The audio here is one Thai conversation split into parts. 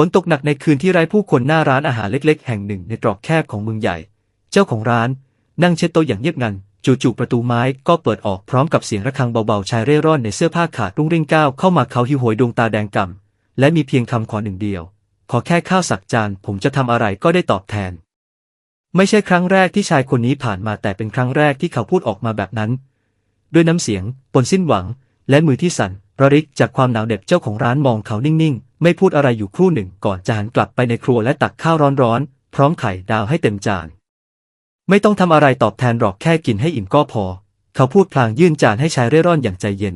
ฝนตกหนักในคืนที่ไร้ผู้คนหน้าร้านอาหารเล็ก ๆ แห่งหนึ่งในตรอกแคบของเมืองใหญ่ เจ้าของร้าน นั่งเช็ดโต๊ะอย่างเงียบงัน จู่ๆประตูไม้ก็เปิดออกพร้อมกับเสียงระฆังเบาๆ ชายเร่ร่อนในเสื้อผ้าขาดรุ่งริ่งก้าวเข้ามาเขาหิวโหยดวงตาแดงก่ำและมีเพียงคำขอหนึ่งเดียว ขอแค่ข้าวสักจานผมจะทำอะไรก็ได้ตอบแทน ไม่ใช่ครั้งแรกที่ชายคนนี้ผ่านมาแต่เป็นครั้งแรกที่เขาพูดออกมาแบบนั้น ด้วยน้ำเสียงปนสิ้นหวัง และมือที่สั่นระริกจากความหนาวเหน็บเจ้าของร้านมองเขานิ่งๆ ไม่พูดอะไรอยู่ครู่หนึ่งก่อนจะหันกลับไปในครัวและตักข้าวร้อนๆ พร้อมไข่ดาวให้เต็มจาน ไม่ต้องทำอะไรตอบแทนหรอกแค่กินให้อิ่มก็พอ เขาพูดพลางยื่นจานให้ชายเร่ร่อนอย่างใจเย็น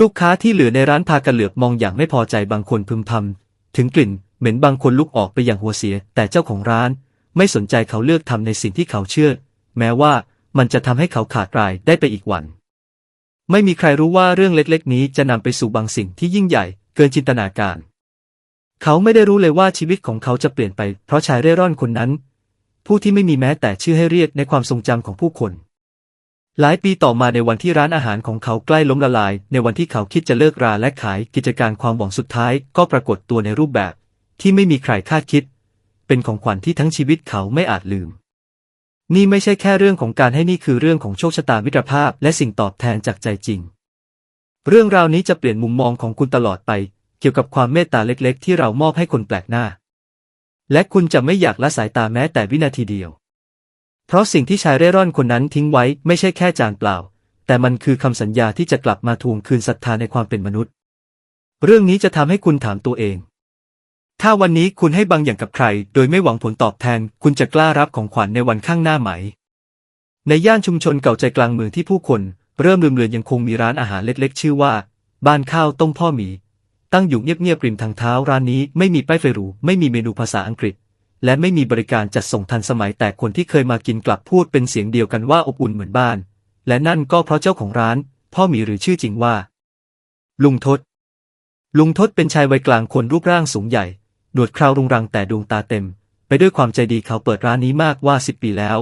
ลูกค้าที่เหลือในร้านพากันเหลือบมองอย่างไม่พอใจบางคนพึมพำถึงกลิ่นเหม็นบางคนลุกออกไปอย่างหัวเสีย แต่เจ้าของร้าน ไม่สนใจเขาเลือกทำในสิ่งที่เขาเชื่อ แม้ว่ามันจะทำให้เขาขาดรายได้ไปอีกวัน ไม่มีใครรู้ว่าเรื่องเล็กๆ นี้จะนำไปสู่บางสิ่งที่ยิ่งใหญ่ เกินจินตนาการ เขาไม่ได้รู้เลยว่าชีวิตของเขาจะเปลี่ยนไป เพราะชายเร่ร่อนคนนั้น ผู้ที่ไม่มีแม้แต่ชื่อให้เรียกในความทรงจำของผู้คน หลายปีต่อมาในวันที่ร้านอาหารของเขาใกล้ล้มละลาย ในวันที่เขาคิดจะเลิกราและขายกิจการความหวังสุดท้าย ก็ปรากฏตัวในรูปแบบ ที่ไม่มีใครคาดคิด เป็นของขวัญที่ทั้งชีวิตเขาไม่อาจลืมนี่ไม่ใช่แค่เรื่องของการให้นี่คือเรื่องของโชคชะตามิตรภาพ และสิ่งตอบแทนจากใจจริง เรื่องราวนี้จะเปลี่ยนมุมมองของคุณตลอดไป เกี่ยวกับความเมตตาเล็กๆ ที่เรามอบให้คนแปลกหน้า และคุณจะไม่อยากละสายตาแม้แต่วินาทีเดียว เพราะสิ่งที่ชายเร่ร่อนคนนั้นทิ้งไว้ไม่ใช่แค่จานเปล่า แต่มันคือคำสัญญาที่จะกลับมาทวงคืนศรัทธาในความเป็นมนุษย์ เรื่องนี้จะทำให้คุณถามตัวเอง ถ้าวันนี้คุณให้บางอย่างกับใคร โดยไม่หวังผลตอบแทน คุณจะกล้ารับของขวัญในวันข้างหน้าไหม ในย่านชุมชนเก่าใจกลางเมืองที่ผู้คน เริ่มลืมเลือนยังคงมีร้านอาหารเล็กๆ ชื่อว่า บ้านข้าวต้มพ่อหมี ตั้งอยู่เงียบๆริมทางเท้าร้านนี้ไม่มีป้ายไฟหรูไม่มีเมนูภาษาอังกฤษ และไม่มีบริการจัดส่งทันสมัยแต่คนที่เคยมากินกลับพูดเป็นเสียงเดียวกันว่าอบอุ่นเหมือนบ้าน และนั่นก็เพราะเจ้าของร้าน พ่อหมีหรือชื่อจริงว่า ลุงทศ ลุงทศเป็นชายวัยกลางคนรูปร่างสูงใหญ่หนวดคราวรุงรังแต่ดวงตาเต็ม ไปด้วยความใจดีเขาเปิดร้านนี้มากว่าสิบปีแล้ว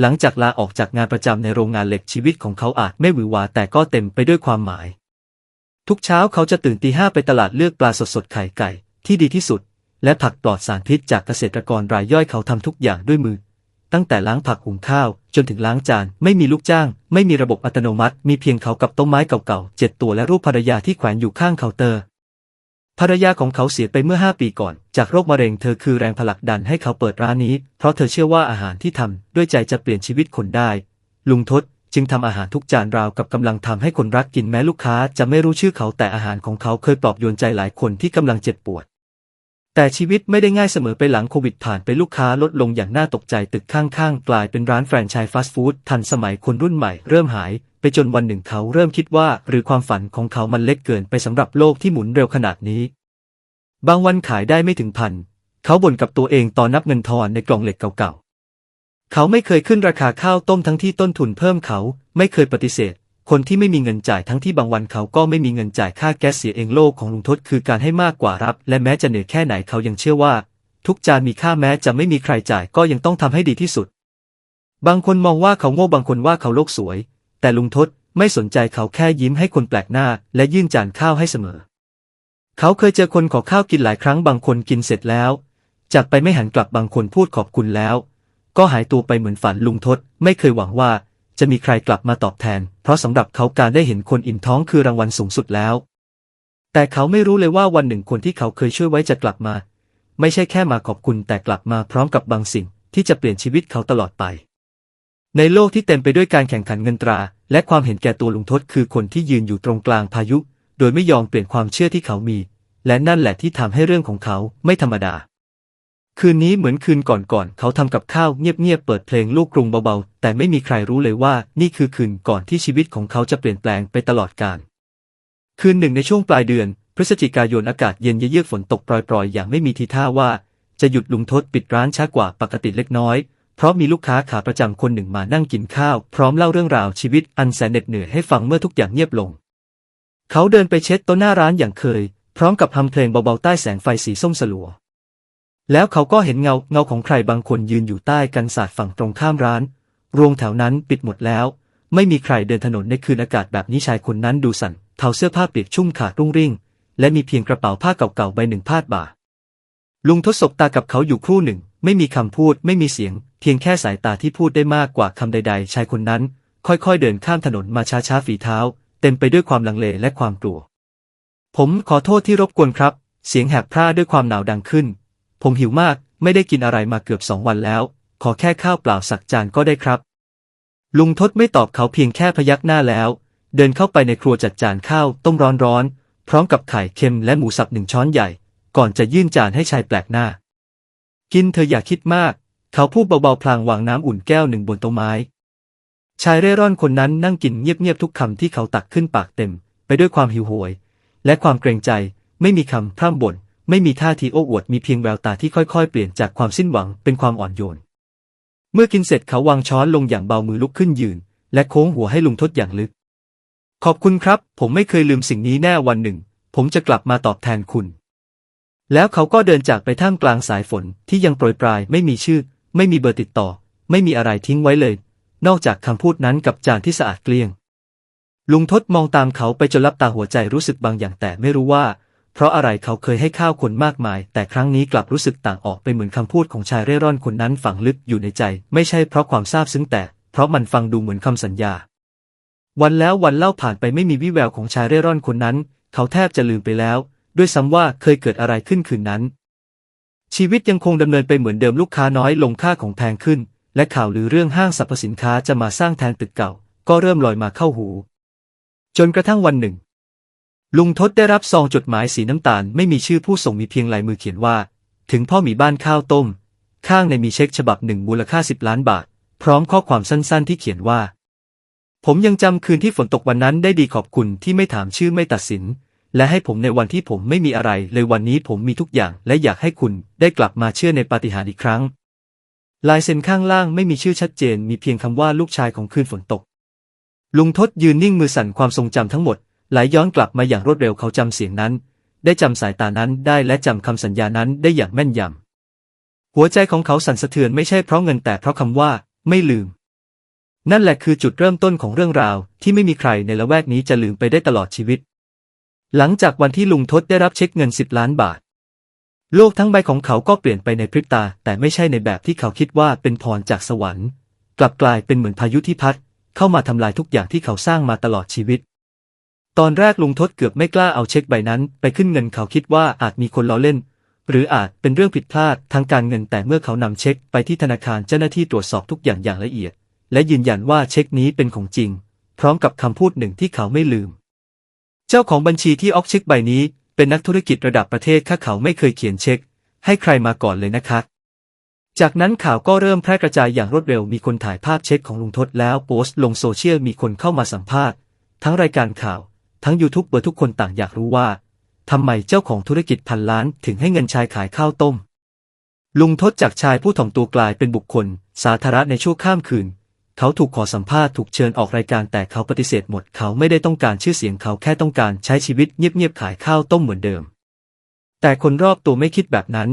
หลังจากลาออกจากงานประจำในโรงงานเหล็กชีวิตของเขาอาจไม่หวือหวาแต่ก็เต็มไปด้วยความหมาย ทุกเช้าเขาจะตื่นตีห้าไปตลาดเลือกปลาสดๆไข่ไก่ ที่ดีที่สุด และผักปลอดสารพิษจากเกษตรกรรายย่อยเขาทำทุกอย่างด้วยมือ ตั้งแต่ล้างผักหุงข้าว จนถึงล้างจานไม่มีลูกจ้าง ไม่มีระบบอัตโนมัติ มีเพียงเขากับต้นไม้เก่าๆเจ็ดตัวและรูปภรรยาที่แขวนอยู่ข้างเคาน์เตอร์ ภรรยาของเขาเสียไปเมื่อ 5 ปีก่อน จากโรคมะเร็งเธอคือแรงผลักดันให้เขาเปิดร้านนี้ เพราะเธอเชื่อว่าอาหารที่ทำด้วยใจจะเปลี่ยนชีวิตคนได้ ลุงทศจึงทำอาหารทุกจานราวกับกำลังทำให้คนรักกินแม้ลูกค้าจะไม่รู้ชื่อเขาแต่อาหารของเขาเคยปลอบโยนใจหลายคนที่กำลังเจ็บปวด แต่ชีวิตไม่ได้ง่ายเสมอไปหลังโควิดผ่านไปลูกค้าลดลงอย่างน่าตกใจตึกข้างๆกลายเป็นร้านแฟรนไชส์ฟาสต์ฟู้ดทันสมัยคนรุ่นใหม่เริ่มหาย ไปจนวันหนึ่งเขาเริ่มคิดว่า หรือความฝันของเขามันเล็กเกินไปสำหรับโลกที่หมุนเร็วขนาดนี้ บางวันขายได้ไม่ถึงพัน เขาบ่นกับตัวเองตอนนับเงินทอนในกล่องเหล็กเก่าๆ เขาไม่เคยขึ้นราคาข้าวต้มทั้งที่ต้นทุนเพิ่มเขาไม่เคยปฏิเสธ คนที่ไม่มีเงินจ่ายทั้งที่บางวันเขาก็ไม่มีเงินจ่ายค่าแก๊สเสียเองโลกของลุงทศคือการให้มากกว่ารับ และแม้จะเหนื่อยแค่ไหนเขายังเชื่อว่า ทุกจานมีค่าแม้จะไม่มีใครจ่ายก็ยังต้องทำให้ดีที่สุด บางคนมองว่าเขาโง่บางคนว่าเขาโลกสวย แต่ลุงทศไม่สนใจเขาแค่ยิ้มให้คนแปลกหน้า และยื่นจานข้าวให้เสมอ เขาเคยเจอคนขอข้าวกินหลายครั้งบางคนกินเสร็จแล้ว จากไปไม่หันกลับบางคนพูดขอบคุณแล้ว ก็หายตัวไปเหมือนฝันลุงทศไม่เคยหวังว่าจะมีใครกลับมาตอบแทน เพราะสำหรับเขาการได้เห็นคนอิ่มท้องคือรางวัลสูงสุดแล้ว แต่เขาไม่รู้เลยว่าวันหนึ่งคนที่เขาเคยช่วยไว้จะกลับมา ไม่ใช่แค่มาขอบคุณแต่กลับมาพร้อมกับบางสิ่งที่จะเปลี่ยนชีวิตเขาตลอดไป ในโลกที่เต็มไปด้วยการแข่งขันเงินตรา และความเห็นแก่ตัวลุงทศคือคนที่ยืนอยู่ตรงกลางพายุ โดยไม่ยอมเปลี่ยนความเชื่อที่เขามี และนั่นแหละที่ทำให้เรื่องของเขาไม่ธรรมดา คืนนี้เหมือนคืนก่อนๆเขาทำกับข้าวเงียบๆเปิดเพลงลูกกรุงเบาๆ แต่ไม่มีใครรู้เลยว่านี่คือคืนก่อนที่ชีวิตของเขาจะเปลี่ยนแปลงไปตลอดกาลคืนหนึ่งในช่วงปลายเดือน พฤศจิกายนอากาศเย็นเยือกฝนตกปรอยๆ อย่างไม่มีทีท่าว่า จะหยุดลุงทศปิดร้านช้ากว่าปกติเล็กน้อย เพราะมีลูกค้าขาประจำคนหนึ่งมานั่งกินข้าว พร้อมเล่าเรื่องราวชีวิตอันแสนเหน็ดเหนื่อยให้ฟังเมื่อทุกอย่างเงียบลง เขาเดินไปเช็ดโต๊ะหน้าร้านอย่างเคย พร้อมกับทำเพลงเบาๆใต้แสงไฟสีส้มสลัว แล้วเขาก็เห็นเงาเงาของใครบางคนยืนอยู่ใต้กันศาสตร์ฝั่งตรงข้ามร้านโรงแถวนั้นปิดหมดแล้ว ไม่มีใครเดินถนนในคืนอากาศแบบนี้ชายคนนั้นดูสั่นเทาเสื้อผ้าเปียกชุ่มขาดรุ่งริ่ง และมีเพียงกระเป๋าผ้าเก่าๆใบหนึ่งพาดบ่าลุงทดสบตากับเขาอยู่ครู่หนึ่ง ไม่มีคำพูด ไม่มีเสียง เพียงแค่สายตาที่พูดได้มากกว่าคำใด ๆ ชายคนนั้น ค่อยๆ เดินข้ามถนนมาช้าๆ ฝีเท้า เต็มไปด้วยความลังเลและความกลัว ผมขอโทษที่รบกวนครับ เสียงแหบพร่าด้วยความหนาวดังขึ้น ผมหิวมาก ไม่ได้กินอะไรมาเกือบสองวันแล้ว ขอแค่ข้าวเปล่าสักจานก็ได้ครับ ลุงทศไม่ตอบเขาเพียงแค่พยักหน้าแล้ว เดินเข้าไปในครัวจัดจานข้าวต้มร้อนๆ พร้อมกับไข่เค็มและหมูสับหนึ่งช้อนใหญ่ ก่อนจะยื่นจานให้ชายแปลกหน้า กินเธออย่าคิดมาก เขาพูดเบาๆพลางวางน้ำอุ่นแก้วหนึ่งบนโต๊ะไม้ ชายเร่ร่อนคนนั้นนั่งกินเงียบๆทุกคำที่เขาตักขึ้นปากเต็ม ไปด้วยความหิวโหย และความเกรงใจ ไม่มีคำพร่ำบ่นไม่มีท่าทีโอ้อวดมีเพียงแววตาที่ค่อยๆ เปลี่ยนจากความสิ้นหวังเป็นความอ่อนโยน เมื่อกินเสร็จเขาวางช้อนลงอย่างเบามือลุกขึ้นยืน และโค้งหัวให้ลุงทดอย่างลึก ขอบคุณครับ ผมไม่เคยลืมสิ่งนี้แน่วันหนึ่ง ผมจะกลับมาตอบแทนคุณ แล้วเขาก็เดินจากไปท่ามกลางสายฝนที่ยังโปรยปลายไม่มีชื่อ ไม่มีเบอร์ติดต่อ ไม่มีอะไรทิ้งไว้เลย นอกจากคำพูดนั้นกับจานที่สะอาดเกลี้ยง ลุงทดมองตามเขาไปจนลับตาหัวใจรู้สึกบางอย่างแต่ไม่รู้ว่า เพราะอะไรเขาเคยให้ข้าวคนมากมาย แต่ครั้งนี้กลับรู้สึกต่างออกไปเหมือนคำพูดของชายเร่ร่อนคนนั้นฝังลึกอยู่ในใจ ไม่ใช่เพราะความซาบซึ้งแต่ เพราะมันฟังดูเหมือนคำสัญญา วันแล้ววันเล่าผ่านไปไม่มีวี่แววของชายเร่ร่อนคนนั้น เขาแทบจะลืมไปแล้ว ด้วยซ้ำว่าเคยเกิดอะไรขึ้นคืนนั้น ชีวิตยังคงดำเนินไปเหมือนเดิมลูกค้าน้อยลงค่าของแพงขึ้น และข่าวลือเรื่องห้างสรรพสินค้าจะมาสร้างแทนตึกเก่า ก็เริ่มลอยมาเข้าหู จนกระทั่งวันหนึ่ง ลุงทศได้รับซองจดหมายสีน้ำตาลไม่มีชื่อผู้ส่งมีเพียงลายมือเขียนว่า ถึงพ่อหมีบ้านข้าวต้ม ข้างในมีเช็คฉบับหนึ่งมูลค่าสิบล้านบาท พร้อมข้อความสั้นๆ ที่เขียนว่า ผมยังจำคืนที่ฝนตกวันนั้นได้ดีขอบคุณที่ไม่ถามชื่อไม่ตัดสิน และให้ผมในวันที่ผมไม่มีอะไรเลยวันนี้ผมมีทุกอย่างและอยากให้คุณได้กลับมาเชื่อในปาฏิหาริย์อีกครั้ง ลายเซ็นข้างล่างไม่มีชื่อชัดเจนมีเพียงคำว่าลูกชายของคืนฝนตก ลุงทศยืนนิ่งมือสั่นความทรงจำทั้งหมดไหลย้อนกลับมาอย่างรวดเร็วเขาจำเสียงนั้น ได้จำสายตานั้นได้และจำคำสัญญานั้นได้อย่างแม่นยำหัวใจของเขาสั่นสะเทือนไม่ใช่เพราะเงินแต่เพราะคำว่า ไม่ลืม นั่นแหละคือจุดเริ่มต้นของเรื่องราวที่ไม่มีใครในละแวกนี้จะลืมไปได้ตลอดชีวิต หลังจากวันที่ลุงทศได้รับเช็คเงินสิบล้านบาท โลกทั้งใบของเขาก็เปลี่ยนไปในพริบตา แต่ไม่ใช่ในแบบที่เขาคิดว่าเป็นพรจากสวรรค์ กลับกลายเป็นเหมือนพายุที่พัด เข้ามาทำลายทุกอย่างที่เขาสร้างมาตลอดชีวิต ตอนแรกลุงทศเกือบไม่กล้าเอาเช็คใบนั้น ไปขึ้นเงินเขาคิดว่าอาจมีคนล้อเล่น หรืออาจเป็นเรื่องผิดพลาดทางการเงินแต่เมื่อเขานำเช็คไปที่ธนาคารเจ้าหน้าที่ตรวจสอบทุกอย่างอย่างละเอียด และยืนยันว่าเช็คนี้เป็นของจริง พร้อมกับคำพูดหนึ่งที่เขาไม่ลืม เจ้าของบัญชีที่ออกเช็คใบนี้ เป็นนักธุรกิจระดับประเทศข้าเขาไม่เคยเขียนเช็ค ให้ใครมาก่อนเลยนะคะ จากนั้นข่าวก็เริ่มแพร่กระจายอย่างรวดเร็วมีคนถ่ายภาพเช็คของลุงทศแล้วโพสต์ลงโซเชียลมีคนเข้ามาสัมภาษณ์ ทั้งรายการข่าว ทั้งยูทูบเบอร์ทุกคนต่างอยากรู้ว่าทำไมเจ้าของธุรกิจพันล้านถึงให้เงินชายขายข้าวต้ม ลุงทศจากชายผู้ถ่อมตัวกลายเป็นบุคคล สาธารณะในชั่วข้ามคืน เขาถูกขอสัมภาษณ์ถูกเชิญออกรายการแต่เขาปฏิเสธหมด เขาไม่ได้ต้องการชื่อเสียงเขาแค่ต้องการใช้ชีวิตเงียบๆขายข้าวต้มเหมือนเดิม แต่คนรอบตัวไม่คิดแบบนั้น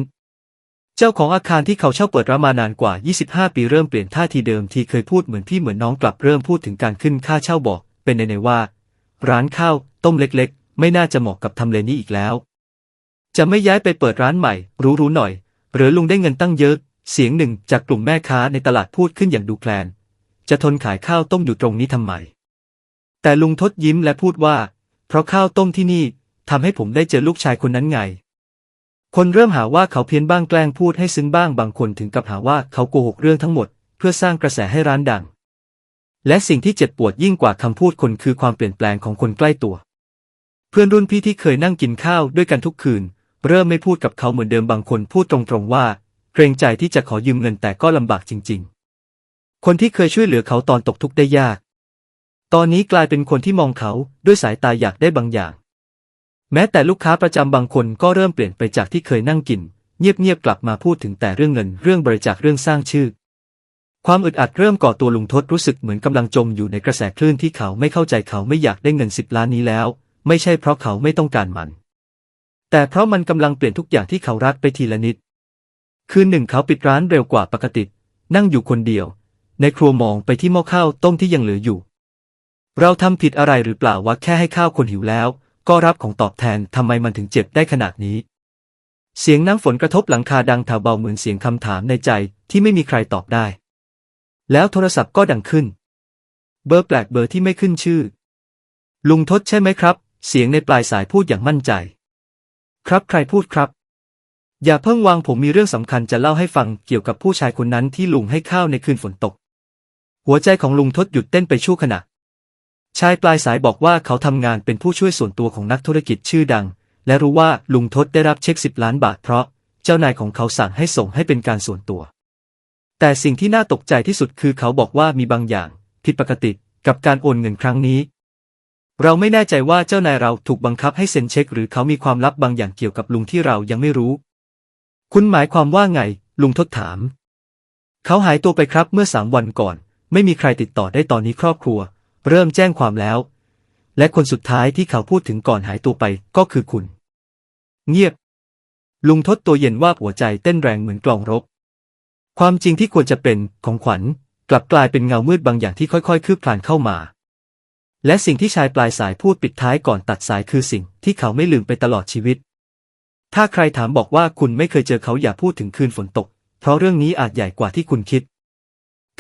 เจ้าของอาคารที่เขาเช่าเปิดร้านมานานกว่า 25 ปีเริ่มเปลี่ยนท่าทีเดิมที่เคยพูดเหมือนพี่เหมือนน้องกลับเริ่มพูดถึงการขึ้นค่าเช่าบอก เป็นในในว่า ร้านข้าวต้มเล็กๆ ไม่น่าจะเหมาะกับทำเลนี้อีกแล้ว จะไม่ย้ายไปเปิดร้านใหม่ รู้ๆหน่อย หรือลุงได้เงินตั้งเยอะเสียงหนึ่งจากกลุ่มแม่ค้าในตลาดพูดขึ้นอย่างดูแคลน จะทนขายข้าวต้มอยู่ตรงนี้ทำไม แต่ลุงทดยิ้มและพูดว่า เพราะข้าวต้มที่นี่ทำให้ผมได้เจอลูกชายคนนั้นไง คนเริ่มหาว่าเขาเพี้ยนบ้างแกล้งพูดให้ซึ้งบ้างบางคนถึงกับหาว่าเขาโกหกเรื่องทั้งหมด เพื่อสร้างกระแสให้ร้านดัง และสิ่งที่เจ็บปวดยิ่งกว่าคำพูดคนคือความเปลี่ยนแปลงของคนใกล้ตัว เพื่อนรุ่นพี่ที่เคยนั่งกินข้าวด้วยกันทุกคืน เริ่มไม่พูดกับเขาเหมือนเดิมบางคนพูดตรงๆว่า เกรงใจที่จะขอยืมเงินแต่ก็ลำบากจริง ๆ คนที่เคยช่วยเหลือเขาตอนตกทุกข์ได้ยาก ตอนนี้กลายเป็นคนที่มองเขาด้วยสายตาอยากได้บางอย่าง แม้แต่ลูกค้าประจำบางคนก็เริ่มเปลี่ยนไปจากที่เคยนั่งกิน เงียบๆกลับมาพูดถึงแต่เรื่องเงินเรื่องบริจาคเรื่องสร้างชื่อ ความอึดอัดเริ่มก่อตัวลุงทศรู้สึกเหมือนกำลังจมอยู่ในกระแสคลื่นที่เขาไม่เข้าใจเขาไม่อยากได้เงินสิบล้านนี้แล้ว ไม่ใช่เพราะเขาไม่ต้องการมัน แต่เพราะมันกำลังเปลี่ยนทุกอย่างที่เขารักไปทีละนิด คืนหนึ่งเขาปิดร้านเร็วกว่าปกติ นั่งอยู่คนเดียว ในครัวมองไปที่หม้อข้าวต้มที่ยังเหลืออยู่ เราทำผิดอะไรหรือเปล่าวะแค่ให้ข้าวคนหิวแล้ว ก็รับของตอบแทนทำไมมันถึงเจ็บได้ขนาดนี้ เสียงน้ำฝนกระทบหลังคาดังแผ่วเบาเหมือนเสียงคำถามในใจที่ไม่มีใครตอบได้ แล้วโทรศัพท์ก็ดังขึ้น เบอร์แปลกเบอร์ที่ไม่ขึ้นชื่อ ลุงทศใช่ไหมครับ เสียงในปลายสายพูดอย่างมั่นใจ ครับใครพูดครับอย่าเพิ่งวางผมมีเรื่องสำคัญจะเล่าให้ฟังเกี่ยวกับผู้ชายคนนั้นที่ลุงให้ข้าวในคืนฝนตก หัวใจของลุงทศหยุดเต้นไปชั่วขณะ ชายปลายสายบอกว่าเขาทำงานเป็นผู้ช่วยส่วนตัวของนักธุรกิจชื่อดัง และรู้ว่าลุงทศได้รับเช็คสิบล้านบาทเพราะเจ้านายของเขาสั่งให้ส่งให้เป็นการส่วนตัว แต่สิ่งที่น่าตกใจที่สุดคือเขาบอกว่ามีบางอย่างผิดปกติกับการโอนเงินครั้งนี้ เราไม่แน่ใจว่าเจ้านายเราถูกบังคับให้เซ็นเช็ค หรือเขามีความลับบางอย่างเกี่ยวกับลุงที่เรายังไม่รู้ คุณหมายความว่าไง ลุงทศถาม เขาหายตัวไปครับเมื่อสามวันก่อน ไม่มีใครติดต่อได้ตอนนี้ครอบครัว เริ่มแจ้งความแล้ว และคนสุดท้ายที่เขาพูดถึงก่อนหายตัวไปก็คือคุณ เงียบ ลุงทศตัวเย็นว่าหัวใจเต้นแรงเหมือนกลองรบความจริงที่ควรจะเป็นของขวัญ กลับกลายเป็นเงามืดบางอย่างที่ค่อยๆ คืบคลานเข้ามา และสิ่งที่ชายปลายสายพูดปิดท้ายก่อนตัดสายคือสิ่งที่เขาไม่ลืมไปตลอดชีวิต ถ้าใครถามบอกว่าคุณไม่เคยเจอเขาอย่าพูดถึงคืนฝนตก เพราะเรื่องนี้อาจใหญ่กว่าที่คุณคิด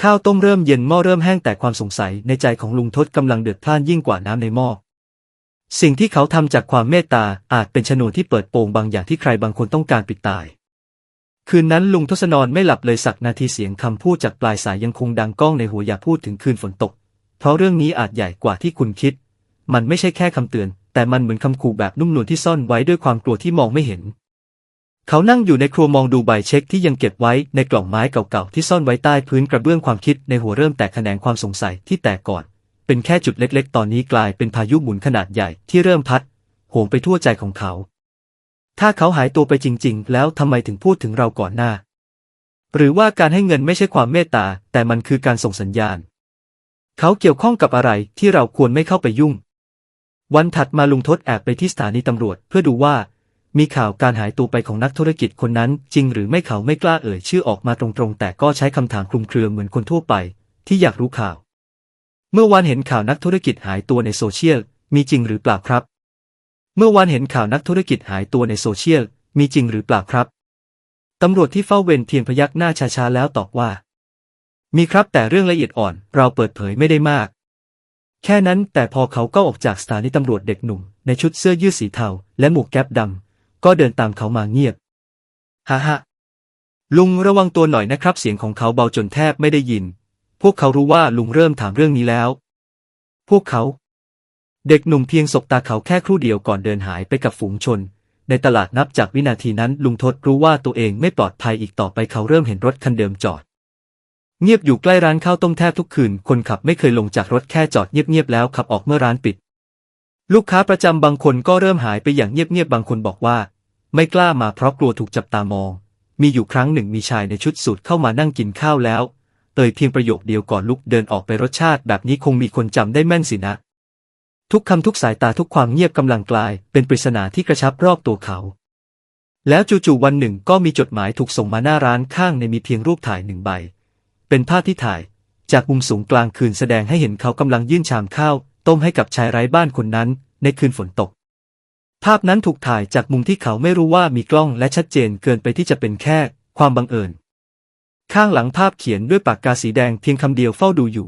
ข้าวต้มเริ่มเย็นหม้อเริ่มแห้งแต่ความสงสัยในใจของลุงทศกำลังเดือดพล่านยิ่งกว่าน้ำในหม้อ สิ่งที่เขาทำจากความเมตตาอาจเป็นชนวนที่เปิดโปงบางอย่างที่ใครบางคนต้องการปิดตาย คืนนั้นลุงทศนอนไม่หลับเลยสักนาทีเสียงคำพูดจากปลายสายยังคงดังก้องในหัวอย่าพูดถึงคืนฝนตก เพราะเรื่องนี้อาจใหญ่กว่าที่คุณคิด มันไม่ใช่แค่คำเตือน แต่มันเหมือนคำขู่แบบนุ่มนวลที่ซ่อนไว้ด้วยความกลัวที่มองไม่เห็น เขานั่งอยู่ในครัวมองดูใบเช็คที่ยังเก็บไว้ในกล่องไม้เก่าๆที่ซ่อนไว้ใต้พื้นกระเบื้องความคิดในหัวเริ่มแตกแขนงความสงสัยที่แตกก่อน เป็นแค่จุดเล็กๆ ตอนนี้กลายเป็นพายุหมุนขนาดใหญ่ที่เริ่มพัดโหมไปทั่วใจของเขา ถ้าเขาหายตัวไปจริง ๆ แล้วทำไมถึงพูดถึงเราก่อนหน้า หรือว่าการให้เงินไม่ใช่ความเมตตา แต่มันคือการส่งสัญญาณ เขาเกี่ยวข้องกับอะไรที่เราควรไม่เข้าไปยุ่ง วันถัดมาลุงทศแอบไปที่สถานีตำรวจเพื่อดูว่า มีข่าวการหายตัวไปของนักธุรกิจคนนั้น จริงหรือไม่เขาไม่กล้าเอ่ยชื่อออกมาตรงๆ แต่ก็ใช้คำถามคลุมเครือเหมือนคนทั่วไป ที่อยากรู้ข่าว เมื่อวานเห็นข่าวนักธุรกิจหายตัวในโซเชียล มีจริงหรือเปล่าครับ เมื่อวานเห็นข่าวนักธุรกิจหายตัวในโซเชียล มีจริงหรือเปล่าครับตำรวจที่เฝ้าเวรเพียงพยักหน้าช้าๆแล้วตอบว่า มีครับแต่เรื่องละเอียดอ่อน เราเปิดเผยไม่ได้มาก แค่นั้นแต่พอเขาก็ออกจากสถานีตำรวจเด็กหนุ่ม ในชุดเสื้อยืดสีเทาและหมวกแก๊ปดำ ก็เดินตามเขามาเงียบฮ่าฮ่าลุงระวังตัวหน่อยนะครับ เสียงของเขาเบาจนแทบไม่ได้ยิน พวกเขารู้ว่าลุงเริ่มถามเรื่องนี้แล้ว พวกเขา เด็กหนุ่มเพียงสบตาเขาแค่ครู่เดียวก่อนเดินหายไปกับฝูงชน ในตลาดนับจากวินาทีนั้น ลุงทศรู้ว่าตัวเองไม่ปลอดภัยอีกต่อไปเขาเริ่มเห็นรถคันเดิมจอด เงียบอยู่ใกล้ร้านข้าวต้มแทบทุกคืน คนขับไม่เคยลงจากรถแค่จอดเงียบๆแล้วขับออกเมื่อร้านปิด ลูกค้าประจำบางคนก็เริ่มหายไปอย่างเงียบๆบางคนบอกว่า ไม่กล้ามาเพราะกลัวถูกจับตามอง มีอยู่ครั้งหนึ่งมีชายในชุดสูทเข้ามานั่งกินข้าวแล้วเอ่ยเพียงประโยคเดียวก่อนลุกเดินออกไปรสชาติแบบนี้คงมีคนจำได้แม่นสินะ ทุกคำทุกสายตาทุกความเงียบกำลังกลาย เป็นปริศนาที่กระชับรอบตัวเขา แล้วจู่ๆวันหนึ่งก็มีจดหมายถูกส่งมาหน้าร้านข้างในมีเพียงรูปถ่ายหนึ่งใบ เป็นภาพที่ถ่าย จากมุมสูงกลางคืนแสดงให้เห็นเขากำลังยื่นชามข้าว ต้มให้กับชายไร้บ้านคนนั้น ในคืนฝนตก ภาพนั้นถูกถ่ายจากมุมที่เขาไม่รู้ว่ามีกล้องและชัดเจนเกินไปที่จะเป็นแค่ความบังเอิญ ข้างหลังภาพเขียนด้วยปากกาสีแดงเพียงคำเดียวเฝ้าดูอยู่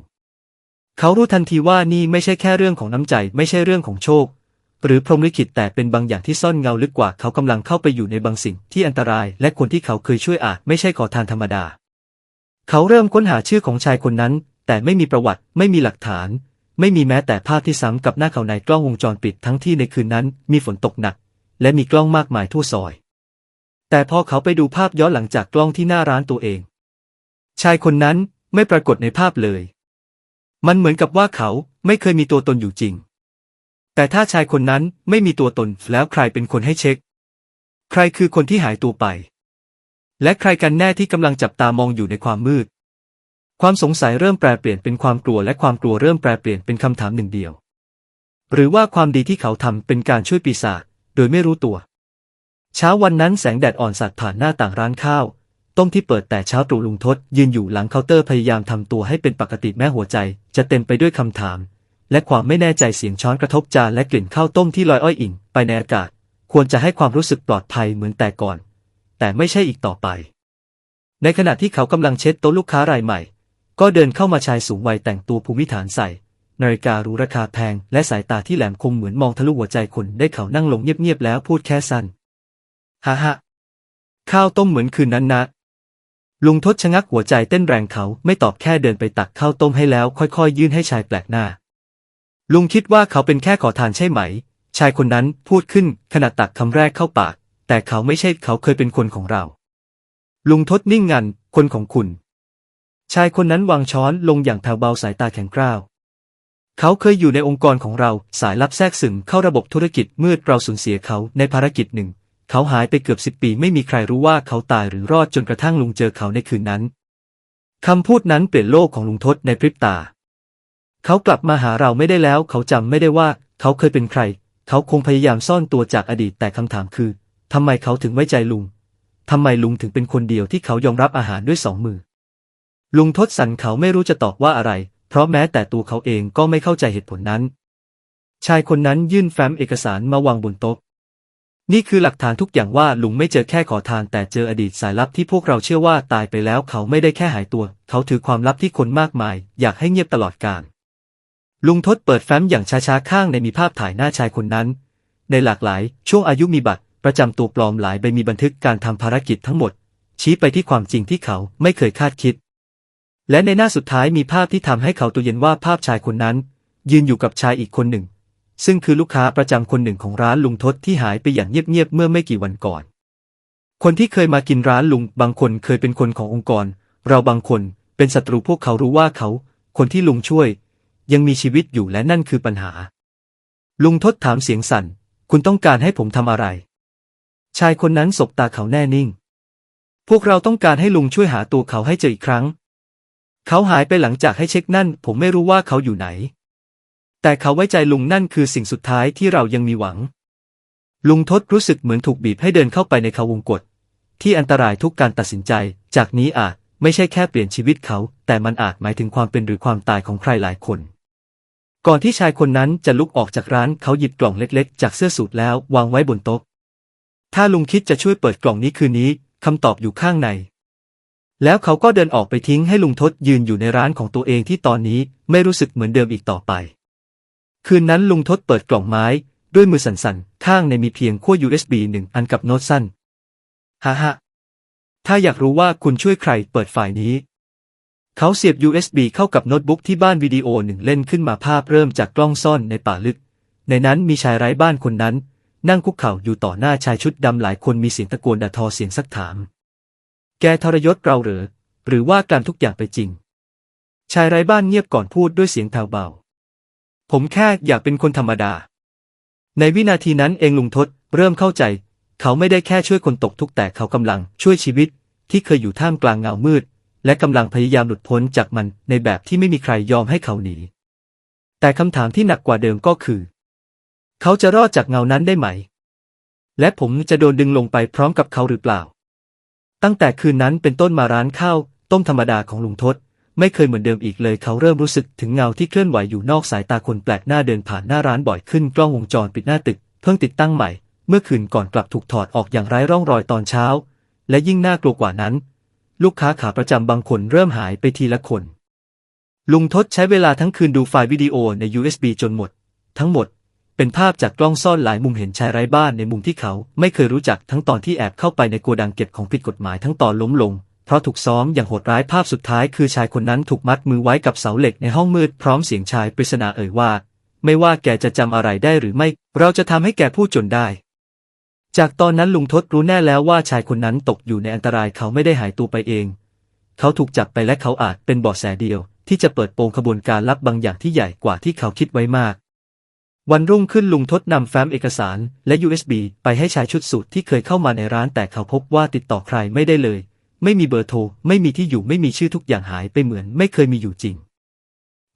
เขารู้ทันทีว่านี่ไม่ใช่แค่เรื่องของน้ำใจ ไม่ใช่เรื่องของโชค หรือพรหมลิขิตแต่เป็นบางอย่างที่ซ่อนเงาลึกกว่าเขากำลังเข้าไปอยู่ในบางสิ่งที่อันตราย และคนที่เขาเคยช่วยอาจไม่ใช่ขอทานธรรมดา เขาเริ่มค้นหาชื่อของชายคนนั้น แต่ไม่มีประวัติ ไม่มีหลักฐาน ไม่มีแม้แต่ภาพที่ซ้ำกับหน้าเขาในกล้องวงจรปิดทั้งที่ในคืนนั้นมีฝนตกหนัก และมีกล้องมากมายทั่วซอย แต่พอเขาไปดูภาพย้อนหลังจากกล้องที่หน้าร้านตัวเอง ชายคนนั้นไม่ปรากฏในภาพเลย มันเหมือนกับว่าเขาไม่เคยมีตัวตนอยู่จริง แต่ถ้าชายคนนั้นไม่มีตัวตนแล้วใครเป็นคนให้เช็ค ใครคือคนที่หายตัวไป และใครกันแน่ที่กำลังจับตามองอยู่ในความมืด ความสงสัยเริ่มแปรเปลี่ยนเป็นความกลัวและความกลัวเริ่มแปรเปลี่ยนเป็นคำถามหนึ่งเดียว หรือว่าความดีที่เขาทำเป็นการช่วยปีศาจโดยไม่รู้ตัว เช้าวันนั้นแสงแดดอ่อนสาดผ่านหน้าต่างร้านข้าว ต้มที่เปิดแต่เช้าตรู่ลุงทศยืนอยู่หลังเคาน์เตอร์พยายามทำตัวให้เป็นปกติแม้หัวใจ จะเต็มไปด้วยคำถาม และความไม่แน่ใจเสียงช้อนกระทบจานและกลิ่นข้าวต้มที่ลอยอ้อยอิ่งไปในอากาศ ควรจะให้ความรู้สึกปลอดภัยเหมือนแต่ก่อน แต่ไม่ใช่อีกต่อไป ในขณะที่เขากำลังเช็ดโต๊ะลูกค้ารายใหม่ ก็เดินเข้ามาชายสูงวัยแต่งตัวภูมิฐานใส่ นาฬิการูราคาแพง และสายตาที่แหลมคมเหมือนมองทะลุหัวใจคนได้เขานั่งลงเงียบๆแล้วพูดแค่สั้นฮ่าฮ่าข้าวต้มเหมือนคืนนั้นนะลุงทศชะงักหัวใจเต้นแรงเขาไม่ตอบแค่เดินไปตักข้าวต้มให้แล้ว ค่อยๆ ยื่นให้ชายแปลกหน้า ลุงคิดว่าเขาเป็นแค่ขอทานใช่ไหม ชายคนนั้นพูดขึ้นขณะตักคำแรกเข้าปาก แต่เขาไม่ใช่เขาเคยเป็นคนของเรา ลุงทศนิ่งงันคนของคุณ ชายคนนั้นวางช้อนลงอย่างแผ่วเบาสายตาแข็งกร้าว เขาเคยอยู่ในองค์กรของเราสายลับแทรกซึมเข้าระบบธุรกิจเมื่อเราสูญเสียเขาในภารกิจหนึ่ง เขาหายไปเกือบสิบปีไม่มีใครรู้ว่าเขาตายหรือรอดจนกระทั่งลุงเจอเขาในคืนนั้น คำพูดนั้นเปลี่ยนโลกของลุงทศในพริบตา เขากลับมาหาเราไม่ได้แล้วเขาจำไม่ได้ว่าเขาเคยเป็นใคร เขาคงพยายามซ่อนตัวจากอดีตแต่คำถามคือทำไมเขาถึงไว้ใจลุงทำไมลุงถึงเป็นคนเดียวที่เขายอมรับอาหารด้วยสองมือ ลุงทศสันเขาไม่รู้จะตอบว่าอะไร เพราะแม้แต่ตัวเขาเองก็ไม่เข้าใจเหตุผลนั้น ชายคนนั้นยื่นแฟ้มเอกสารมาวางบนโต๊ะ นี่คือหลักฐานทุกอย่างว่าลุงไม่เจอแค่ขอทานแต่เจออดีตสายลับที่พวกเราเชื่อว่าตายไปแล้วเขาไม่ได้แค่หายตัว เขาถือความลับที่คนมากมาย อยากให้เงียบตลอดกาล ลุงทศเปิดแฟ้มอย่างช้าๆข้างในมีภาพถ่ายหน้าชายคนนั้น ในหลากหลาย ช่วงอายุมีบัตร ประจำตัวปลอมหลายใบมีบันทึกการทำภารกิจทั้งหมด ชี้ไปที่ความจริงที่เขาไม่เคยคาดคิด และในหน้าสุดท้ายมีภาพที่ทำให้เขาตัวเย็นว่าภาพชายคนนั้น ยืนอยู่กับชายอีกคนหนึ่ง ซึ่งคือลูกค้าประจำคนหนึ่งของร้านลุงทศที่หายไปอย่างเงียบๆเมื่อไม่กี่วันก่อน คนที่เคยมากินร้านลุงบางคนเคยเป็นคนขององค์กร เราบางคนเป็นศัตรูพวกเขารู้ว่าเขา คนที่ลุงช่วย ยังมีชีวิตอยู่และนั่นคือปัญหา ลุงทศถามเสียงสั่น คุณต้องการให้ผมทำอะไร ชายคนนั้นสบตาเขาแน่นิ่ง พวกเราต้องการให้ลุงช่วยหาตัวเขาให้เจออีกครั้ง เขาหายไปหลังจากให้เช็คนั่น ผมไม่รู้ว่าเขาอยู่ไหน แต่เขาไว้ใจลุงนั่นคือสิ่งสุดท้ายที่เรายังมีหวัง ลุงทศรู้สึกเหมือนถูกบีบให้เดินเข้าไปในเขาวงกฏที่อันตรายทุกการตัดสินใจ จากนี้อาจไม่ใช่แค่เปลี่ยนชีวิตเขา แต่มันอาจหมายถึงความเป็นหรือความตายของใครหลายคน ก่อนที่ชายคนนั้นจะลุกออกจากร้านเขาหยิบกล่องเล็กๆ จากเสื้อสูทแล้ววางไว้บนโต๊ะ ถ้าลุงคิดจะช่วยเปิดกล่องนี้คืนนี้คำตอบอยู่ข้างใน แล้วเขาก็เดินออกไปทิ้งให้ลุงทศยืนอยู่ในร้านของตัวเองที่ตอนนี้ไม่รู้สึกเหมือนเดิมอีกต่อไป คืนนั้นลุงทศเปิดกล่องไม้ ด้วยมือสั่นๆ ข้างในมีเพียงขั้ว USB หนึ่งอันกับโน้ตสั้น ฮ่าฮ่าถ้าอยากรู้ว่าคุณช่วยใครเปิดไฟล์นี้ เขาเสียบ USB เข้ากับโน้ตบุ๊กที่บ้านวิดีโอหนึ่งเล่นขึ้นมาภาพเริ่มจากกล้องซ่อนในป่าลึก ในนั้นมีชายไร้บ้านคนนั้น นั่งคุกเข่าอยู่ต่อหน้าชายชุดดำหลายคนมีเสียงตะโกนด่าทอเสียงซักถาม แกทรยศเราเหรอหรือว่าการทุกอย่างไปจริง ชายไร้บ้านเงียบก่อนพูดด้วยเสียงแผ่วเบา ผมแค่อยากเป็นคนธรรมดา ในวินาทีนั้นเองลุงทศเริ่มเข้าใจ เขาไม่ได้แค่ช่วยคนตกทุกข์แต่เขากำลังช่วยชีวิต ที่เคยอยู่ท่ามกลางเงามืด และกำลังพยายามหลุดพ้นจากมันในแบบที่ไม่มีใครยอมให้เขาหนี แต่คำถามที่หนักกว่าเดิมก็คือ เขาจะรอดจากเงานั้นได้ไหม และผมจะโดนดึงลงไปพร้อมกับเขาหรือเปล่า ตั้งแต่คืนนั้นเป็นต้นมาร้านข้าวต้มธรรมดาของลุงทศไม่เคยเหมือนเดิมอีกเลยเขาเริ่มรู้สึกถึงเงาที่เคลื่อนไหวอยู่นอกสายตาคนแปลกหน้าเดินผ่านหน้าร้านบ่อยขึ้นกล้องวงจรปิดหน้าตึก เพิ่งติดตั้งใหม่ เมื่อคืนก่อนกลับถูกถอดออกอย่างไร้ร่องรอยตอนเช้า และยิ่งน่ากลัวกว่านั้น ลูกค้าขาประจำบางคนเริ่มหายไปทีละคน ลุงทศใช้เวลาทั้งคืนดูไฟล์วิดีโอใน USB จนหมด ทั้งหมด เป็นภาพจากกล้องซ่อนหลายมุมเห็นชายไร้บ้านในมุมที่เขาไม่เคยรู้จักทั้งตอนที่แอบเข้าไปในโกดังเก็บของผิดกฎหมายทั้งตอนล้มลง เพราะถูกซ้อมอย่างโหดร้ายภาพสุดท้ายคือชายคนนั้นถูกมัดมือไว้กับเสาเหล็กในห้องมืดพร้อมเสียงชายปริศนาเอ่ยว่า ไม่ว่าแกจะจำอะไรได้หรือไม่ เราจะทำให้แกพูดจนได้ จากตอนนั้นลุงทศรู้แน่แล้วว่าชายคนนั้นตกอยู่ในอันตรายเขาไม่ได้หายตัวไปเอง เขาถูกจับไปและเขาอาจเป็นเบาะแสเดียว ที่จะเปิดโปงขบวนการลับบางอย่างที่ใหญ่กว่าที่เขาคิดไว้มาก วันรุ่งขึ้นลุงทศนำแฟ้มเอกสารและ USB ไปให้ชายชุดสูทที่เคยเข้ามาในร้านแต่เขาพบว่าติดต่อใครไม่ได้เลย ไม่มีเบอร์โทร ไม่มีที่อยู่ไม่มีชื่อทุกอย่างหายไปเหมือนไม่เคยมีอยู่จริง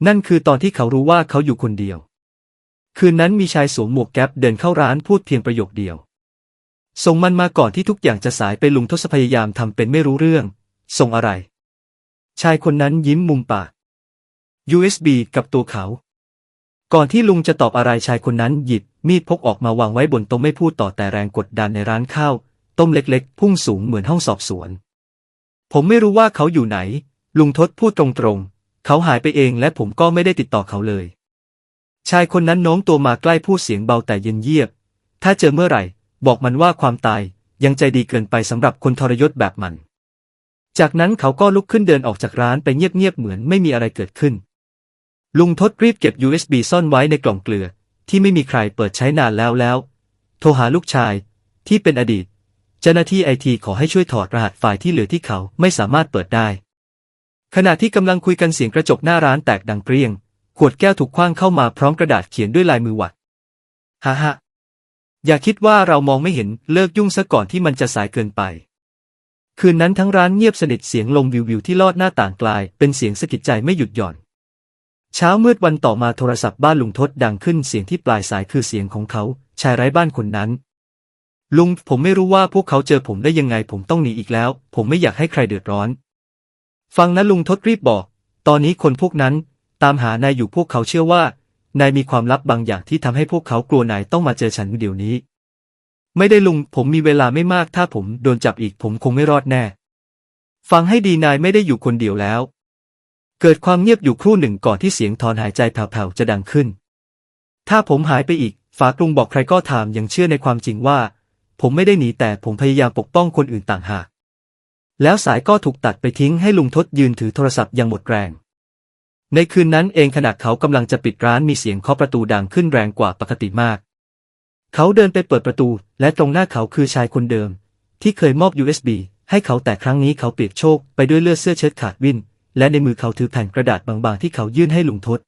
นั่นคือตอนที่เขารู้ว่าเขาอยู่คนเดียว คืนนั้นมีชายสวมหมวกแก๊ปเดินเข้าร้านพูดเพียงประโยคเดียว ส่งมันมาก่อนที่ทุกอย่างจะสายไปลุงทศพยายามทำเป็นไม่รู้เรื่อง ส่งอะไร ชายคนนั้นยิ้มมุมปาก USB กับตัวเขา ก่อนที่ลุงจะตอบอะไรชายคนนั้นหยิบมีดพกออกมาวางไว้บนโต๊ะไม่พูดต่อแต่แรงกดดันในร้านข้าวต้มเล็กๆ พุ่งสูงเหมือนห้องสอบสวน ผมไม่รู้ว่าเขาอยู่ไหน ลุงทศพูดตรงๆ เขาหายไปเองและผมก็ไม่ได้ติดต่อเขาเลย ชายคนนั้นโน้มตัวมาใกล้พูดเสียงเบาแต่เย็นเยียบ ถ้าเจอเมื่อไหร่ บอกมันว่าความตายยังใจดีเกินไปสำหรับคนทรยศแบบมัน จากนั้นเขาก็ลุกขึ้นเดินออกจากร้านไปเงียบๆเหมือนไม่มีอะไรเกิดขึ้น ลุงทศรีบเก็บ USB ซ่อนไว้ในกล่องเกลือ ที่ไม่มีใครเปิดใช้นานแล้วแล้ว โทรหาลูกชายที่เป็นอดีต เจ้าหน้าที่ไอทีขอให้ช่วยถอดรหัสไฟล์ที่เหลือที่เขาไม่สามารถเปิดได้ ขณะที่กำลังคุยกันเสียงกระจกหน้าร้านแตกดังเปรี้ยง ขวดแก้วถูกคว้างเข้ามาพร้อมกระดาษเขียนด้วยลายมือหวัดฮ่าฮ่าอย่าคิดว่าเรามองไม่เห็นเลิกยุ่งซะก่อนที่มันจะสายเกินไป คืนนั้นทั้งร้านเงียบสนิทเสียงลมวิววิวที่ลอดหน้าต่างกลาย เป็นเสียงสะกิดใจไม่หยุดหย่อน เช้ามืดวันต่อมาโทรศัพท์บ้านลุงทศดังขึ้นเสียงที่ปลายสายคือเสียงของเขา ชายไร้บ้านคนนั้น ลุงผมไม่รู้ว่าพวกเขาเจอผมได้ยังไงผมต้องหนีอีกแล้ว ผมไม่อยากให้ใครเดือดร้อน ฟังนะลุงทศรีบบอก ตอนนี้คนพวกนั้น ตามหานายอยู่พวกเขาเชื่อว่านายมีความลับบางอย่างที่ทำให้พวกเขากลัวนายต้องมาเจอฉันเดี๋ยวนี้ ไม่ได้ลุงผมมีเวลาไม่มากถ้าผมโดนจับอีกผมคงไม่รอดแน่ ฟังให้ดีนายไม่ได้อยู่คนเดียวแล้ว เกิดความเงียบอยู่ครู่หนึ่งก่อนที่เสียงถอนหายใจแผ่วๆจะดังขึ้น ถ้าผมหายไปอีก ฝากรุงบอกใครก็ถามยังเชื่อในความจริงว่า ผมไม่ได้หนีแต่ผมพยายามปกป้องคนอื่นต่างหาก แล้วสายก็ถูกตัดไปทิ้งให้ลุงทศยืนถือโทรศัพท์อยังหมดแรง ในคืนนั้นเองขณะเขากำลังจะปิดร้านมีเสียงเคาะประตูดังขึ้นแรงกว่าปกติมาก เขาเดินไปเปิดประตู และตรงหน้าเขาคือชายคนเดิม ที่เคยมอบ USB ให้เขาแต่ครั้งนี้เขาเปียกโชกไปด้วยเลือดเสื้อเชิ้ตขาดวิน และในมือเขาถือแผ่นกระดาษบางๆที่เขายื่นให้ลุงทศ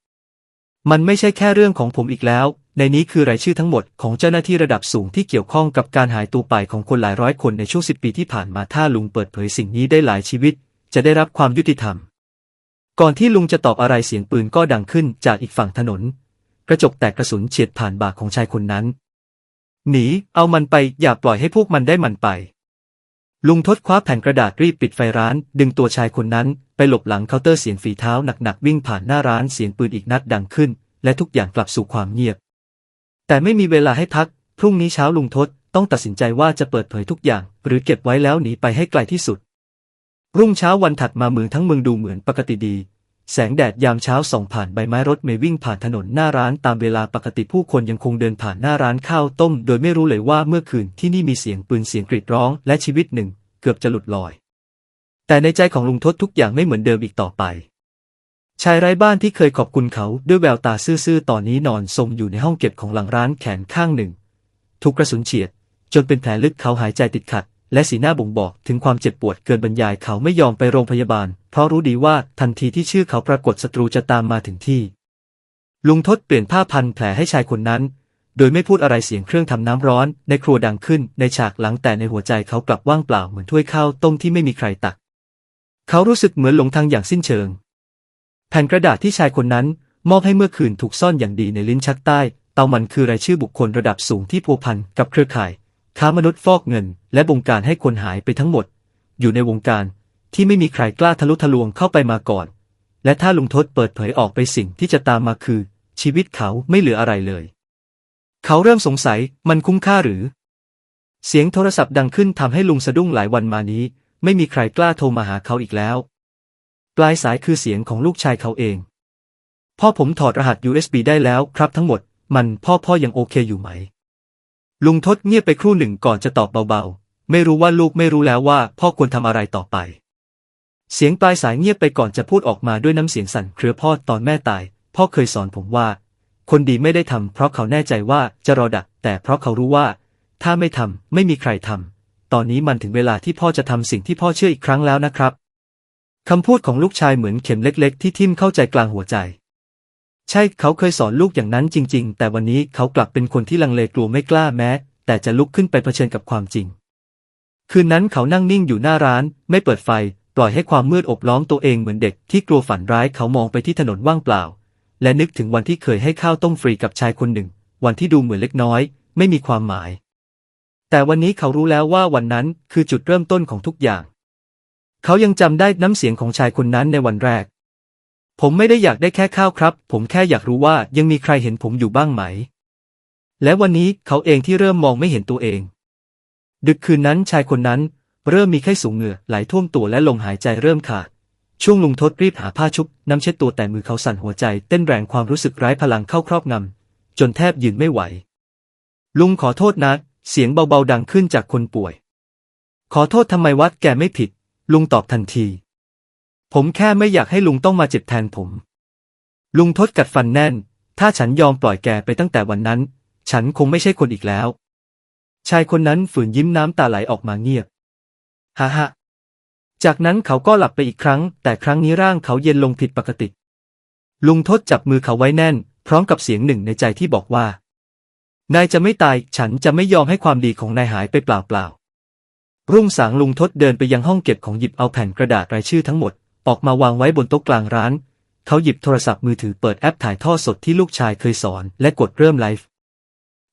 มันไม่ใช่แค่เรื่องของผมอีกแล้ว ในนี้คือรายชื่อทั้งหมดของเจ้าหน้าที่ระดับสูงที่เกี่ยวข้องกับการหายตัวไปของคนหลายร้อยคนในช่วงสิบปีที่ผ่านมาถ้าลุงเปิดเผยสิ่งนี้ได้หลายชีวิต จะได้รับความยุติธรรม ก่อนที่ลุงจะตอบอะไรเสียงปืนก็ดังขึ้นจากอีกฝั่งถนน กระจกแตกกระสุนเฉียดผ่านบ่าของชายคนนั้น หนี เอามันไป อย่าปล่อยให้พวกมันได้มันไป ลุงทดคว้าแผ่นกระดาษรีบปิดไฟร้าน ดึงตัวชายคนนั้นไปหลบหลังเคาน์เตอร์เสียงฝีเท้าหนักๆวิ่งผ่านหน้าร้านเสียงปืนอีกนัดดังขึ้น และทุกอย่างกลับสู่ความเงียบ แต่ไม่มีเวลาให้พัก พรุ่งนี้เช้าลุงทศต้องตัดสินใจว่าจะเปิดเผยทุกอย่าง หรือเก็บไว้แล้วหนีไปให้ไกลที่สุด รุ่งเช้าวันถัดมาเมืองทั้งเมืองดูเหมือนปกติดี แสงแดดยามเช้าส่องผ่านใบไม้รถเมย์วิ่งผ่านถนนหน้าร้านตามเวลาปกติผู้คนยังคงเดินผ่านหน้าร้านข้าวต้ม โดยไม่รู้เลยว่าเมื่อคืนที่นี่มีเสียงปืนเสียงกรีดร้อง และชีวิตหนึ่ง เกือบจะหลุดลอย แต่ในใจของลุงทศทุกอย่างไม่เหมือนเดิมอีกต่อไป ชายไร้บ้านที่เคยขอบคุณเขาด้วยแววตาซื่อๆตอนนี้นอนสมอยู่ในห้องเก็บของหลังร้านแขนข้างหนึ่งถูกกระสุนเฉียด จนเป็นแผลลึกเขาหายใจติดขัด และสีหน้าบ่งบอกถึงความเจ็บปวดเกินบรรยายเขาไม่ยอมไปโรงพยาบาล ราะรู้ดีว่าทันทีที่ชื่อเขาปรากฏศัตรูจะตามมาถึงที่ ลุงทศเปลี่ยนผ้าพันแผลให้ชายคนนั้น โดยไม่พูดอะไรเสียงเครื่องทำน้ำร้อน ในครัวดังขึ้นในฉากหลังแต่ในหัวใจเขากลับว่างเปล่าเหมือนถ้วยข้าวต้มที่ไม่มีใครตัก เขารู้สึกเหมือนหลงทางอย่างสิ้นเชิง แผ่นกระดาษที่ชายคนนั้นมอบให้เมื่อคืนถูกซ่อนอย่างดีในลิ้นชักใต้เตามันคือรายชื่อบุคคลระดับสูงที่พัวพันกับเครือข่าย ค้ามนุษย์ฟอกเงิน และบงการให้คนหายไปทั้งหมด อยู่ในวงการ ที่ไม่มีใครกล้าทะลุทะลวงเข้าไปมาก่อน และถ้าลุงทศเปิดเผยออกไปสิ่งที่จะตามมาคือ ชีวิตเขาไม่เหลืออะไรเลย เขาเริ่มสงสัยมันคุ้มค่าหรือ เสียงโทรศัพท์ดังขึ้นทำให้ลุงสะดุ้งหลายวันมานี้ ไม่มีใครกล้าโทรมาหาเขาอีกแล้ว ปลายสายคือเสียงของลูกชายเขาเอง พ่อผมถอดรหัส USB ได้แล้วครับทั้งหมด มันพ่อพ่อยังโอเคอยู่ไหม ลุงทศเงียบไปครู่หนึ่งก่อนจะตอบเบาๆ ไม่รู้ว่าลูกไม่รู้แล้วว่าพ่อควรทำอะไรต่อไป เสียงปลายสายเงียบไปก่อนจะพูดออกมาด้วยน้ำเสียงสั่นเครือพ่อตอนแม่ตาย พ่อเคยสอนผมว่า คนดีไม่ได้ทำเพราะเขาแน่ใจว่าจะรอดัก แต่เพราะเขารู้ว่า ถ้าไม่ทำไม่มีใครทำตอนนี้มันถึงเวลาที่พ่อจะทำสิ่งที่พ่อเชื่ออีกครั้งแล้วนะครับคำพูดของลูกชายเหมือนเข็มเล็กๆ ที่ทิ่มเข้าใจกลางหัวใจ ใช่เขาเคยสอนลูกอย่างนั้นจริง ๆ แต่วันนี้เขากลับเป็นคนที่ลังเลกลัวไม่กล้าแม้ แต่จะลุกขึ้นไปเผชิญกับความจริง คืนนั้นเขานั่งนิ่งอยู่หน้าร้าน ไม่เปิดไฟ ปล่อยให้ความมืดอบล้อมตัวเองเหมือนเด็กที่กลัวฝันร้ายเขามองไปที่ถนนว่างเปล่า และนึกถึงวันที่เคยให้ข้าวต้มฟรีกับชายคนหนึ่ง วันที่ดูเหมือนเล็กน้อย ไม่มีความหมาย แต่วันนี้เขารู้แล้วว่าวันนั้นคือจุดเริ่มต้นของทุกอย่าง เขายังจำได้น้ำเสียงของชายคนนั้นในวันแรก ผมไม่ได้อยากได้แค่ข้าวครับ ผมแค่อยากรู้ว่ายังมีใครเห็นผมอยู่บ้างไหม และวันนี้เขาเองที่เริ่มมองไม่เห็นตัวเอง ดึกคืนนั้นชายคนนั้น เริ่มมีไข้สูงเหงื่อไหลท่วมตัวและลมหายใจเริ่มขาด ช่วงลุงทศรีบหาผ้าชุบน้ำเช็ดตัวแต่มือเขาสั่นหัวใจเต้นแรงความรู้สึกร้ายพลังเข้าครอบงำจนแทบยืนไม่ไหว ลุงขอโทษนะ เสียงเบาๆดังขึ้นจากคนป่วย ขอโทษทำไมวัดแกไม่ผิด ลุงตอบทันที ผมแค่ไม่อยากให้ลุงต้องมาเจ็บแทนผม ลุงทศกัดฟันแน่น ถ้าฉันยอมปล่อยแกไปตั้งแต่วันนั้น ฉันคงไม่ใช่คนอีกแล้ว ชายคนนั้นฝืนยิ้มน้ำตาไหลออกมาเงียบ ฮ่าฮ่าจากนั้นเขาก็หลับไปอีกครั้ง แต่ครั้งนี้ร่างเขาเย็นลงผิดปกติ ลุงทศจับมือเขาไว้แน่น พร้อมกับเสียงหนึ่งในใจที่บอกว่า นายจะไม่ตาย ฉันจะไม่ยอมให้ความดีของนายหายไปเปล่าๆ รุ่งสางลุงทศเดินไปยังห้องเก็บของหยิบเอาแผ่นกระดาษรายชื่อทั้งหมด ออกมาวางไว้บนโต๊ะกลางร้าน เขาหยิบโทรศัพท์มือถือเปิดแอปถ่ายทอดสดที่ลูกชายเคยสอน และกดเริ่มไลฟ์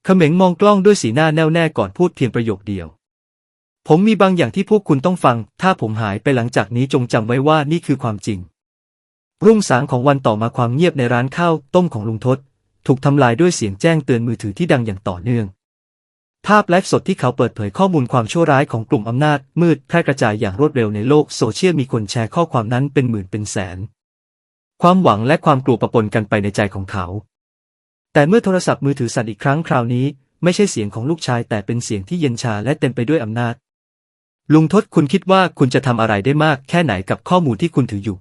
เขม็งมองกล้องด้วยสีหน้าแน่วแน่ก่อนพูดเพียงประโยคเดียว ผมมีบางอย่างที่พวกคุณต้องฟัง ถ้าผมหายไปหลังจากนี้จงจำไว้ว่านี่คือความจริง รุ่งสางของวันต่อมาความเงียบในร้านข้าวต้มของลุงทศ ถูกทำลายด้วยเสียงแจ้งเตือนมือถือที่ดังอย่างต่อเนื่อง ภาพไลฟ์สดที่เขาเปิดเผยข้อมูลความชั่วร้ายของกลุ่มอำนาจมืดแพร่กระจายอย่างรวดเร็วในโลกโซเชียลมีคนแชร์ข้อความนั้นเป็นหมื่นเป็นแสน ความหวังและความกลัวปะปนกันไปในใจของเขา แต่เมื่อโทรศัพท์มือถือสั่นอีกครั้งคราวนี้ ไม่ใช่เสียงของลูกชายแต่เป็นเสียงที่เย็นชาและเต็มไปด้วยอำนาจ ลุงทศคุณคิดว่าคุณจะทำอะไรได้มากแค่ไหนกับข้อมูลที่คุณถืออยู่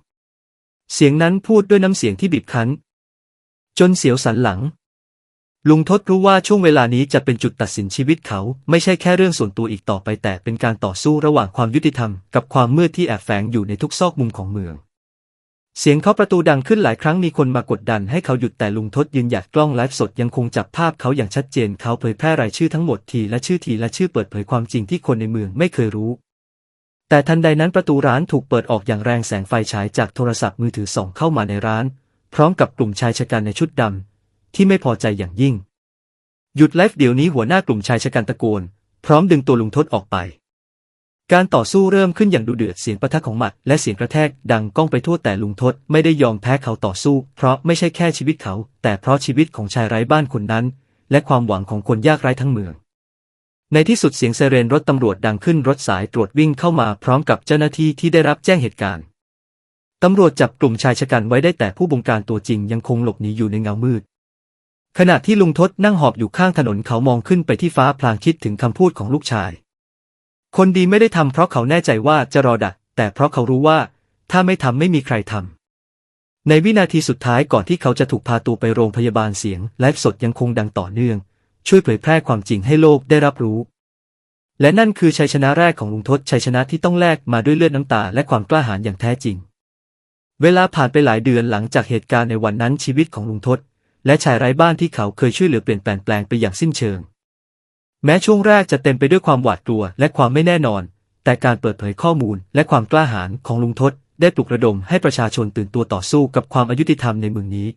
เสียงนั้นพูดด้วยน้ำเสียงที่บีบคั้น จนเสียวสันหลัง ลุงทศรู้ว่าช่วงเวลานี้จะเป็นจุดตัดสินชีวิตเขา ไม่ใช่แค่เรื่องส่วนตัวอีกต่อไปแต่เป็นการต่อสู้ระหว่างความยุติธรรมกับความมืดที่แอบแฝงอยู่ในทุกซอกมุมของเมือง เสียงเคาะประตูดังขึ้นหลายครั้งมีคนมากดดันให้เขาหยุดแต่ลุงทศยืนหยัดกล้องไลฟ์สดยังคงจับภาพเขาอย่างชัดเจนเขาเผยแพร่รายชื่อทั้งหมดทีและชื่อทีและชื่อเปิดเผยความจริงที่คนในเมืองไม่เคยรู้ แต่ทันใดนั้นประตูร้านถูกเปิดออกอย่างแรงแสงไฟฉายจากโทรศัพท์มือถือส่องเข้ามาในร้าน พร้อมกับกลุ่มชายชะกันในชุดดำที่ไม่พอใจอย่างยิ่ง หยุดไลฟ์เดี๋ยวนี้หัวหน้ากลุ่มชายชะกันตะโกน พร้อมดึงตัวลุงทศออกไป การต่อสู้เริ่มขึ้นอย่างดุเดือดเสียงประทะของหมัดและเสียงกระแทกดังก้องไปทั่วแต่ลุงทศไม่ได้ยอมแพ้เขาต่อสู้ เพราะไม่ใช่แค่ชีวิตเขา แต่เพราะชีวิตของชายไร้บ้านคนนั้น และความหวังของคนยากไร้ทั้งเมือง ในที่สุดเสียงไซเรนรถตำรวจดังขึ้นรถสายตรวจวิ่งเข้ามาพร้อมกับเจ้าหน้าที่ที่ได้รับแจ้งเหตุการณ์ตำรวจจับกลุ่มชายชะกันไว้ได้แต่ผู้บงการตัวจริงยังคงหลบหนีอยู่ในเงามืด ขณะที่ลุงทศนั่งหอบอยู่ข้างถนนเขามองขึ้นไปที่ฟ้าพลางคิดถึงคำพูดของลูกชาย คนดีไม่ได้ทำเพราะเขาแน่ใจว่าจะรอดัก แต่เพราะเขารู้ว่า ถ้าไม่ทำไม่มีใครทำ ในวินาทีสุดท้ายก่อนที่เขาจะถูกพาตัวไปโรงพยาบาลเสียงไลฟ์สดยังคงดังต่อเนื่อง ช่วยเผยแพร่ความจริงให้โลกได้รับรู้ และนั่นคือชัยชนะแรกของลุงทศชัยชนะที่ต้องแลกมาด้วยเลือดน้ำตาและความกล้าหาญอย่างแท้จริง เวลาผ่านไปหลายเดือนหลังจากเหตุการณ์ในวันนั้นชีวิตของลุงทศและชายไร้บ้านที่เขาเคยช่วยเหลือเปลี่ยนแปลงแปลงไปอย่างสิ้นเชิง แม้ช่วงแรกจะเต็มไปด้วยความหวาดกลัวและความไม่แน่นอน แต่การเปิดเผยข้อมูลและความกล้าหาญของลุงทศได้ปลุกระดมให้ประชาชนตื่นตัวต่อสู้กับความอายุติธรรมในเมืองนี้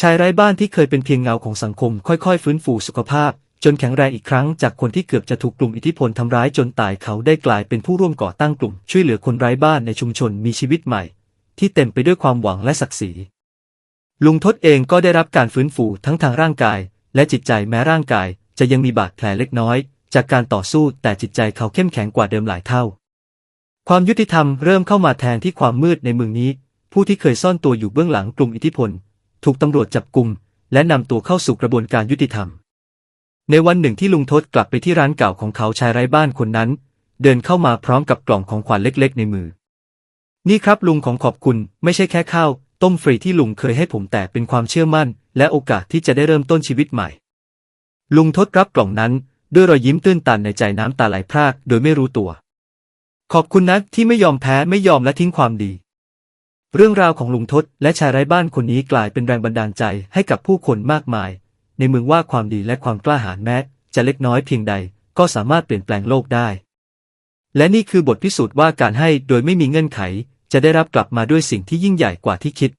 ชายไร้บ้านที่เคยเป็นเพียงเงาของสังคมค่อยๆ ฟื้นฟูสุขภาพ จนแข็งแรงอีกครั้งจากคนที่เกือบจะถูกกลุ่มอิทธิพลทำร้ายจนตายเขาได้กลายเป็นผู้ร่วมก่อตั้งกลุ่ม ช่วยเหลือคนไร้บ้านในชุมชนมีชีวิตใหม่ ที่เต็มไปด้วยความหวังและศักดิ์ศรี ลุงทศเองก็ได้รับการฟื้นฟูทั้งทางร่างกาย และจิตใจแม้ร่างกาย จะยังมีบาดแผลเล็กน้อย จากการต่อสู้แต่จิตใจเขาเข้มแข็งกว่าเดิมหลายเท่า ความยุติธรรมเริ่มเข้ามาแทนที่ความมืดในเมืองนี้ ผู้ที่เคยซ่อนตัวอยู่เบื้องหลังกลุ่มอิทธิพล ถูกตำรวจจับกลุ่มและนำตัวเข้าสู่กระบวนการยุติธรรม ในวันหนึ่งที่ลุงทศกลับไปที่ร้านเก่าของเขาชายไร้บ้านคนนั้น เดินเข้ามาพร้อมกับกล่องของขวัญเล็ก ๆ ในมือ นี่ครับลุงของขอบคุณไม่ใช่แค่ข้าวต้มฟรีที่ลุงเคยให้ผมแต่เป็นความเชื่อมั่น และโอกาสที่จะได้เริ่มต้นชีวิตใหม่ ลุงทศรับกล่องนั้นด้วยรอยยิ้มตื้นตันในใจน้ำตาไหลพรากโดยไม่รู้ตัว ขอบคุณนะที่ไม่ยอมแพ้ไม่ยอมและทิ้งความดี เรื่องราวของลุงทศและชายไร้บ้านคนนี้กลายเป็นแรงบันดาลใจให้กับผู้คนมากมาย ในเมืองว่าความดีและความกล้าหาญแม้จะเล็กน้อยเพียงใดก็สามารถเปลี่ยนแปลงโลกได้ และนี่คือบทพิสูจน์ว่าการให้โดยไม่มีเงื่อนไข จะได้รับกลับมาด้วยสิ่งที่ยิ่งใหญ่กว่าที่คิด